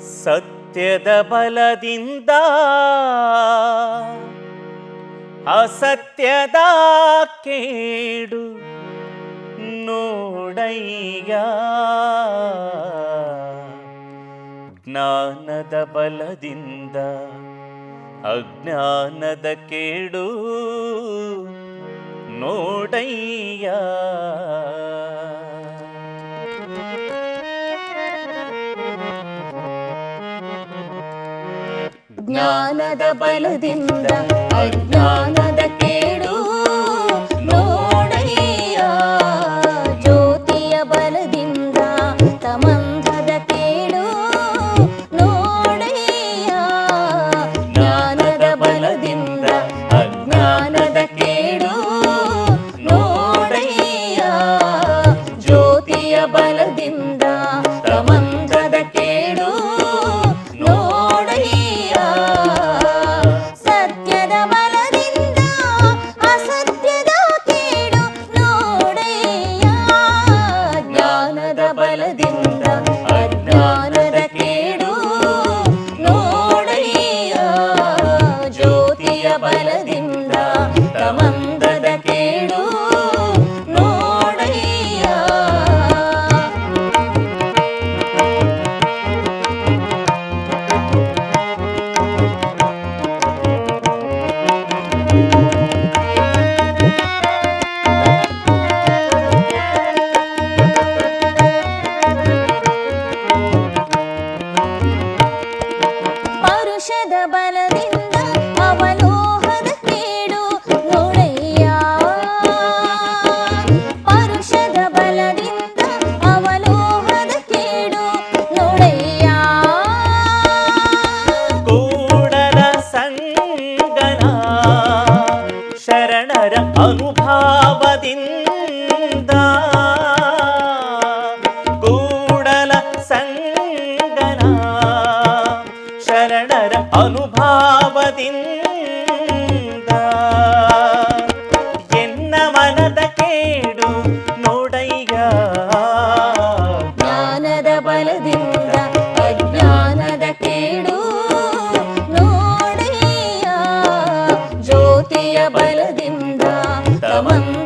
ಸತ್ಯದ ಬಲದಿಂದ ಅಸತ್ಯದ ಕೇಡು ನೋಡಯ್ಯ. ಜ್ಞಾನದ ಬಲದಿಂದ ಅಜ್ಞಾನದ ಕೇಡು ನೋಡಯ್ಯ. ಜ್ಞಾನದ ಬಲದಿಂದ ಅಜ್ಞಾನದ ಕೇಡು ಅಜ್ಞಾನದ ಕೇಡು ನೋಡಯ್ಯ ಜ್ಯೋತಿಯ ಬಲದಿಂದ ತಮಂದದ ಪರುಷದ ಬಲದಿಂದ ಅವಲೋಹದ ಕೇಡು ನೋಡಯ್ಯ ಪರುಷದ ಬಲದಿಂದ ಅವಲೋಹದ ಕೇಡು ನೋಡಯ್ಯ ಕೂಡಲ ಸಂಗನ ಶರಣರ ಅನುಭಾವದಿಂದ ಅನುಭಾವದಿಂದ ಎನ್ನ ಮನದ ಕೇಡು ನೋಡಯ್ಯ. ಜ್ಞಾನದ ಬಲದಿಂದ ಅಜ್ಞಾನದ ಕೇಡು ನೋಡಯ್ಯ. ಜ್ಯೋತಿಯ ಬಲದಿಂದ ತಮನ್ನ